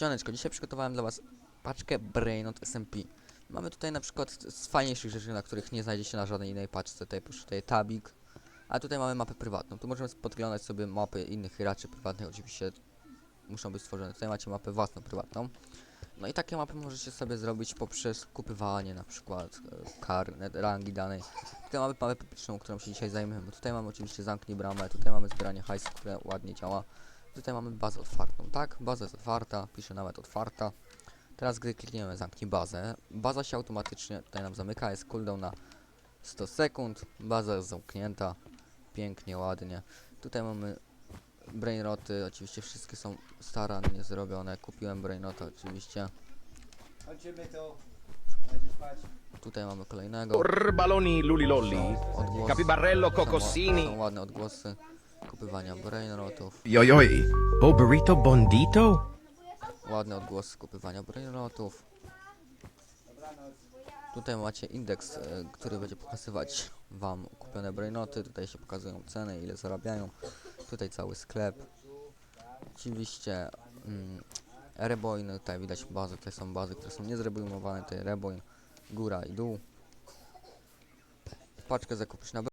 Siemaneczko, dzisiaj przygotowałem dla was paczkę Brainot SMP. Mamy tutaj na przykład z fajniejszych rzeczy, na których nie znajdzie się na żadnej innej paczce. Tutaj proszę, tutaj tabik. A tutaj mamy mapę prywatną. Tu możemy podglądać sobie mapy innych graczy prywatnych. Oczywiście muszą być stworzone. Tutaj macie mapę własną, prywatną. No i takie mapy możecie sobie zrobić poprzez kupywanie na przykład e, kar, net- rangi danej. Tutaj mamy mapę publiczną, którą się dzisiaj zajmiemy. Tutaj mamy oczywiście zamknij bramę, tutaj mamy zbieranie hajsu, które ładnie działa. Tutaj mamy bazę otwartą, tak? Baza jest otwarta, pisze nawet otwarta. Teraz gdy klikniemy zamknij bazę, baza się automatycznie tutaj nam zamyka, jest cooldown na 100 sekund, baza jest zamknięta, pięknie, ładnie. Tutaj mamy brainroty, oczywiście wszystkie są starannie zrobione, kupiłem brainrota oczywiście. Kończymy to. Będzie spać. Tutaj mamy kolejnego. Orbaloni lulilolli. Odgłos. Capibarello Są, ła- cocossini. są ładne odgłosy kupywania brainrotów. Jojoj. O burrito bondito? Ładne odgłosy kupywania brainrotów. Tutaj macie indeks, e, który będzie pokazywać wam kupione brainoty. Tutaj się pokazują ceny, ile zarabiają. Tutaj cały sklep. Oczywiście mm, reboiny, tutaj widać bazy, tutaj są bazy, które są niezreboinowane. Tutaj reboin, góra i dół. Paczkę zakupić na